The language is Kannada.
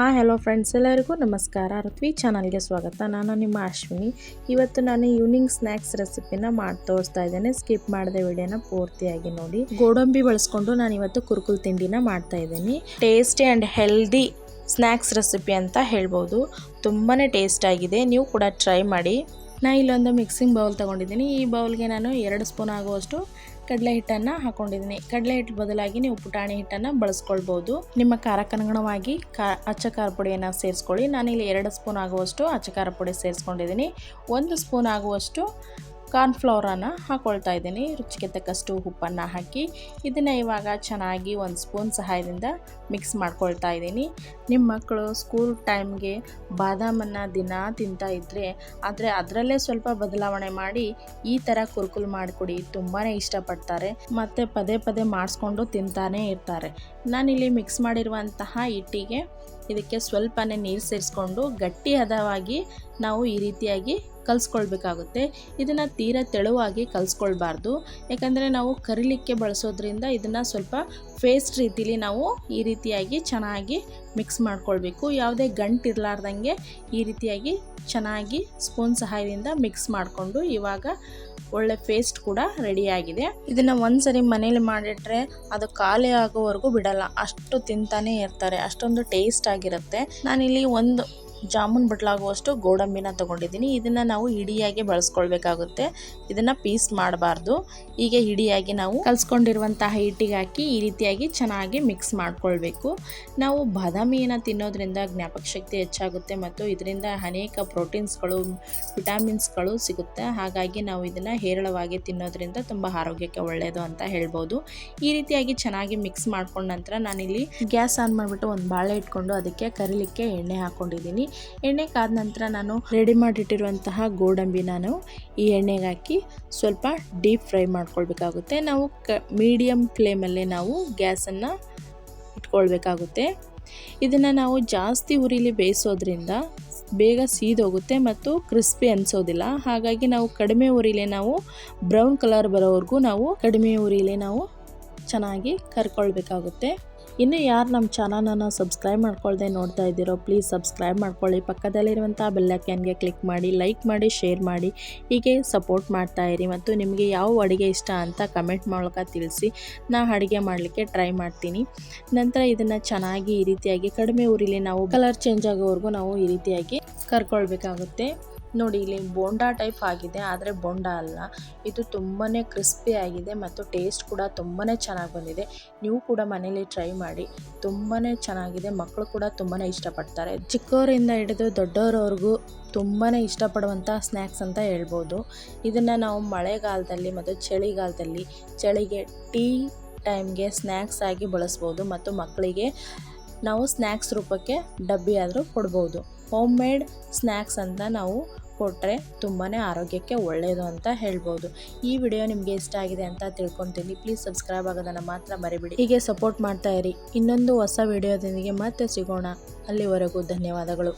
ಹಾಂ ಹಲೋ ಫ್ರೆಂಡ್ಸ್ ಎಲ್ಲರಿಗೂ ನಮಸ್ಕಾರ. ಋತ್ವಿ ಚಾನಲ್ಗೆ ಸ್ವಾಗತ. ನಾನು ನಿಮ್ಮ ಅಶ್ವಿನಿ. ಇವತ್ತು ನಾನು ಈವ್ನಿಂಗ್ ಸ್ನ್ಯಾಕ್ಸ್ ರೆಸಿಪಿನ ಮಾಡಿ ತೋರಿಸ್ತಾ ಇದ್ದೇನೆ. ಸ್ಕಿಪ್ ಮಾಡಿದೆ ವಿಡಿಯೋನ ಪೂರ್ತಿಯಾಗಿ ನೋಡಿ. ಗೋಡಂಬಿ ಬಳಸ್ಕೊಂಡು ನಾನು ಇವತ್ತು ಕುರುಕುಲ್ ತಿಂಡಿನ ಮಾಡ್ತಾ ಇದ್ದೀನಿ. Tasty and healthy snacks recipe ಅಂತ ಹೇಳ್ಬೋದು. ತುಂಬಾ ಟೇಸ್ಟ್ ಆಗಿದೆ. ನೀವು ಕೂಡ ಟ್ರೈ ಮಾಡಿ. ನಾನು ಇಲ್ಲೊಂದು ಮಿಕ್ಸಿಂಗ್ ಬೌಲ್ ತೊಗೊಂಡಿದ್ದೀನಿ. ಈ ಬೌಲ್ಗೆ ನಾನು ಎರಡು ಸ್ಪೂನ್ ಆಗುವಷ್ಟು ಕಡಲೆ ಹಿಟ್ಟನ್ನು ಹಾಕೊಂಡಿದ್ದೀನಿ. ಕಡಲೆ ಹಿಟ್ಟು ಬದಲಾಗಿ ನೀವು ಪುಟಾಣಿ ಹಿಟ್ಟನ್ನು ಬಳಸ್ಕೊಳ್ಬೋದು. ನಿಮ್ಮ ಖಾರಕ್ಕನುಗುಣವಾಗಿ ಕಾ, ಅಚ್ಚ ಖಾರ ಪುಡಿಯನ್ನು ಸೇರಿಸ್ಕೊಳ್ಳಿ. ನಾನಿಲ್ಲಿ ಎರಡು ಸ್ಪೂನ್ ಆಗುವಷ್ಟು ಅಚ್ಚ ಖಾರ ಪುಡಿ ಸೇರಿಸ್ಕೊಂಡಿದ್ದೀನಿ. ಒಂದು ಸ್ಪೂನ್ ಆಗುವಷ್ಟು ಕಾರ್ನ್ಫ್ಲವರನ್ನು ಹಾಕ್ಕೊಳ್ತಾ ಇದ್ದೀನಿ. ರುಚಿಗೆ ತಕ್ಕಷ್ಟು ಉಪ್ಪನ್ನು ಹಾಕಿ ಇದನ್ನು ಇವಾಗ ಚೆನ್ನಾಗಿ ಒಂದು ಸ್ಪೂನ್ ಸಹಾಯದಿಂದ ಮಿಕ್ಸ್ ಮಾಡ್ಕೊಳ್ತಾ ಇದ್ದೀನಿ. ನಿಮ್ಮ ಮಕ್ಕಳು ಸ್ಕೂಲ್ ಟೈಮ್ಗೆ ಬಾದಾಮನ್ನು ದಿನ ತಿಂತಾ ಇದ್ದರೆ ಆದರೆ ಅದರಲ್ಲೇ ಸ್ವಲ್ಪ ಬದಲಾವಣೆ ಮಾಡಿ ಈ ಥರ ಕುರುಕುಲು ಮಾಡಿಕೊಡಿ ತುಂಬಾ ಇಷ್ಟಪಡ್ತಾರೆ. ಮತ್ತು ಪದೇ ಪದೇ ಮಾಡಿಸ್ಕೊಂಡು ತಿಂತಾನೇ ಇರ್ತಾರೆ. ನಾನಿಲ್ಲಿ ಮಿಕ್ಸ್ ಮಾಡಿರುವಂತಹ ಹಿಟ್ಟಿಗೆ ಇದಕ್ಕೆ ಸ್ವಲ್ಪನೇ ನೀರು ಸೇರಿಸ್ಕೊಂಡು ಗಟ್ಟಿ ಹದವಾಗಿ ನಾವು ಈ ರೀತಿಯಾಗಿ ಕಲಿಸ್ಕೊಳ್ಬೇಕಾಗುತ್ತೆ. ಇದನ್ನು ತೀರ ತೆಳುವಾಗಿ ಕಲಿಸ್ಕೊಳ್ಬಾರ್ದು. ಯಾಕಂದರೆ ನಾವು ಕರಿಲಿಕ್ಕೆ ಬಳಸೋದ್ರಿಂದ ಇದನ್ನು ಸ್ವಲ್ಪ ಫೇಸ್ಟ್ ರೀತಿಲಿ ನಾವು ಈ ರೀತಿಯಾಗಿ ಚೆನ್ನಾಗಿ ಮಿಕ್ಸ್ ಮಾಡ್ಕೊಳ್ಬೇಕು. ಯಾವುದೇ ಗಂಟು ಇರಲಾರ್ದಂಗೆ ಈ ರೀತಿಯಾಗಿ ಚೆನ್ನಾಗಿ ಸ್ಪೂನ್ ಸಹಾಯದಿಂದ ಮಿಕ್ಸ್ ಮಾಡಿಕೊಂಡು ಇವಾಗ ಒಳ್ಳೆ ಪೇಸ್ಟ್ ಕೂಡ ರೆಡಿಯಾಗಿದೆ ಇದನ್ನು ಒಂದ್ಸರಿ ಮನೇಲಿ ಮಾಡಿಟ್ರೆ ಅದು ಖಾಲಿ ಆಗೋವರೆಗೂ ಬಿಡಲ್ಲ. ಅಷ್ಟು ತಿಂತಾನೆ ಇರ್ತಾರೆ. ಅಷ್ಟೊಂದು ಟೇಸ್ಟ್ ಆಗಿರುತ್ತೆ. ನಾನಿಲ್ಲಿ ಒಂದು ಜಾಮೂನ್ ಬಟ್ಲಾಗುವಷ್ಟು ಗೋಡಂಬಿನ ತೊಗೊಂಡಿದ್ದೀನಿ. ಇದನ್ನು ನಾವು ಇಡಿಯಾಗಿ ಬಳಸ್ಕೊಳ್ಬೇಕಾಗುತ್ತೆ. ಇದನ್ನು ಪೀಸ್ ಮಾಡಬಾರ್ದು. ಹೀಗೆ ಇಡಿಯಾಗಿ ನಾವು ಕಲಿಸ್ಕೊಂಡಿರುವಂತಹ ಹಿಟ್ಟಿಗೆ ಹಾಕಿ ಈ ರೀತಿಯಾಗಿ ಚೆನ್ನಾಗಿ ಮಿಕ್ಸ್ ಮಾಡಿಕೊಳ್ಬೇಕು. ನಾವು ಬಾದಾಮಿಯನ್ನು ತಿನ್ನೋದ್ರಿಂದ ಜ್ಞಾಪಕ ಶಕ್ತಿ ಹೆಚ್ಚಾಗುತ್ತೆ ಮತ್ತು ಇದರಿಂದ ಅನೇಕ ಪ್ರೋಟೀನ್ಸ್ಗಳು, ವಿಟಾಮಿನ್ಸ್ಗಳು ಸಿಗುತ್ತೆ. ಹಾಗಾಗಿ ನಾವು ಇದನ್ನು ಹೇರಳವಾಗಿ ತಿನ್ನೋದ್ರಿಂದ ತುಂಬ ಆರೋಗ್ಯಕ್ಕೆ ಒಳ್ಳೆಯದು ಅಂತ ಹೇಳ್ಬೋದು. ಈ ರೀತಿಯಾಗಿ ಚೆನ್ನಾಗಿ ಮಿಕ್ಸ್ ಮಾಡ್ಕೊಂಡ ನಂತರ ನಾನಿಲ್ಲಿ ಗ್ಯಾಸ್ ಆನ್ ಮಾಡಿಬಿಟ್ಟು ಒಂದು ಬಾಳೆ ಇಟ್ಕೊಂಡು ಅದಕ್ಕೆ ಕರಿಲಿಕ್ಕೆ ಎಣ್ಣೆ ಹಾಕ್ಕೊಂಡಿದ್ದೀನಿ ಎಣ್ಣೆ ಕಾದ ನಂತರ ನಾನು ರೆಡಿ ಮಾಡಿಟ್ಟಿರುವಂತಹ ಗೋಡಂಬಿ ನಾನು ಈ ಎಣ್ಣೆಗೆ ಹಾಕಿ ಸ್ವಲ್ಪ ಡೀಪ್ ಫ್ರೈ ಮಾಡ್ಕೊಳ್ಬೇಕಾಗುತ್ತೆ. ನಾವು ಕ ಮೀಡಿಯಮ್ ಫ್ಲೇಮಲ್ಲೇ ನಾವು ಗ್ಯಾಸನ್ನು ಇಟ್ಕೊಳ್ಬೇಕಾಗುತ್ತೆ. ಇದನ್ನು ನಾವು ಜಾಸ್ತಿ ಉರಿಲಿ ಬೇಯಿಸೋದ್ರಿಂದ ಬೇಗ ಸೀದೋಗುತ್ತೆ ಮತ್ತು ಕ್ರಿಸ್ಪಿ ಅನಿಸೋದಿಲ್ಲ. ಹಾಗಾಗಿ ನಾವು ಕಡಿಮೆ ಉರಿಲೆ ನಾವು ಬ್ರೌನ್ ಕಲರ್ ಬರೋವರೆಗೂ ನಾವು ಕಡಿಮೆ ಉರಿಲೆ ನಾವು ಚೆನ್ನಾಗಿ ಕರ್ಕೊಳ್ಬೇಕಾಗುತ್ತೆ. ಇನ್ನು ಯಾರು ನಮ್ಮ ಚಾನಲನ್ನು ಸಬ್ಸ್ಕ್ರೈಬ್ ಮಾಡ್ಕೊಳ್ದೆ ನೋಡ್ತಾ ಇದ್ದೀರೋ ಪ್ಲೀಸ್ ಸಬ್ಸ್ಕ್ರೈಬ್ ಮಾಡ್ಕೊಳ್ಳಿ. ಪಕ್ಕದಲ್ಲಿರುವಂಥ ಬೆಲ್ಲೈಕನ್ಗೆ ಕ್ಲಿಕ್ ಮಾಡಿ ಲೈಕ್ ಮಾಡಿ ಶೇರ್ ಮಾಡಿ. ಹೀಗೆ ಸಪೋರ್ಟ್ ಮಾಡ್ತಾ ಇರಿ ಮತ್ತು ನಿಮಗೆ ಯಾವ ಅಡುಗೆ ಇಷ್ಟ ಅಂತ ಕಮೆಂಟ್ ಮೂಲಕ ತಿಳಿಸಿ. ನಾ ಅಡುಗೆ ಮಾಡಲಿಕ್ಕೆ ಟ್ರೈ ಮಾಡ್ತೀನಿ. ನಂತರ ಇದನ್ನು ಚೆನ್ನಾಗಿ ಈ ರೀತಿಯಾಗಿ ಕಡಿಮೆ ಊರಿಲಿ ನಾವು ಕಲರ್ ಚೇಂಜ್ ಆಗೋವರೆಗೂ ನಾವು ಈ ರೀತಿಯಾಗಿ ಕರ್ಕೊಳ್ಬೇಕಾಗುತ್ತೆ. ನೋಡಿ, ಇಲ್ಲಿ ಬೋಂಡಾ ಟೈಪ್ ಆಗಿದೆ, ಆದರೆ ಬೋಂಡಾ ಅಲ್ಲ. ಇದು ತುಂಬಾ ಕ್ರಿಸ್ಪಿ ಆಗಿದೆ ಮತ್ತು ಟೇಸ್ಟ್ ಕೂಡ ತುಂಬಾ ಚೆನ್ನಾಗಿ ಬಂದಿದೆ. ನೀವು ಕೂಡ ಮನೇಲಿ ಟ್ರೈ ಮಾಡಿ ತುಂಬಾ ಚೆನ್ನಾಗಿದೆ ಮಕ್ಕಳು ಕೂಡ ತುಂಬಾ ಇಷ್ಟಪಡ್ತಾರೆ. ಚಿಕ್ಕವರಿಂದ ಹಿಡಿದು ದೊಡ್ಡವರವ್ರಿಗೂ ತುಂಬಾ ಇಷ್ಟಪಡುವಂಥ ಸ್ನ್ಯಾಕ್ಸ್ ಅಂತ ಹೇಳ್ಬೋದು. ಇದನ್ನು ನಾವು ಮಳೆಗಾಲದಲ್ಲಿ ಮತ್ತು ಚಳಿಗಾಲದಲ್ಲಿ ಚಳಿಗೆ ಟೀ ಟೈಮ್ಗೆ ಸ್ನ್ಯಾಕ್ಸ್ ಆಗಿ ಬಳಸ್ಬೋದು ಮತ್ತು ಮಕ್ಕಳಿಗೆ ನಾವು ಸ್ನ್ಯಾಕ್ಸ್ ರೂಪಕ್ಕೆ ಡಬ್ಬಿ ಆದರೂ ಕೊಡ್ಬೋದು. ಹೋಮ್ ಮೇಡ್ ಸ್ನ್ಯಾಕ್ಸ್ ಅಂತ ನಾವು ಕೊಟ್ಟರೆ ತುಂಬಾ ಆರೋಗ್ಯಕ್ಕೆ ಒಳ್ಳೆಯದು ಅಂತ ಹೇಳ್ಬೋದು. ಈ ವಿಡಿಯೋ ನಿಮಗೆ ಇಷ್ಟ ಆಗಿದೆ ಅಂತ ತಿಳ್ಕೊತೀನಿ. ಪ್ಲೀಸ್ ಸಬ್ಸ್ಕ್ರೈಬ್ ಆಗೋದನ್ನು ಮಾತ್ರ ಮರಿಬಿಡಿ. ಹೀಗೆ ಸಪೋರ್ಟ್ ಮಾಡ್ತಾ ಇರಿ. ಇನ್ನೊಂದು ಹೊಸ ವಿಡಿಯೋದೊಂದಿಗೆ ಮತ್ತೆ ಸಿಗೋಣ. ಅಲ್ಲಿವರೆಗೂ ಧನ್ಯವಾದಗಳು.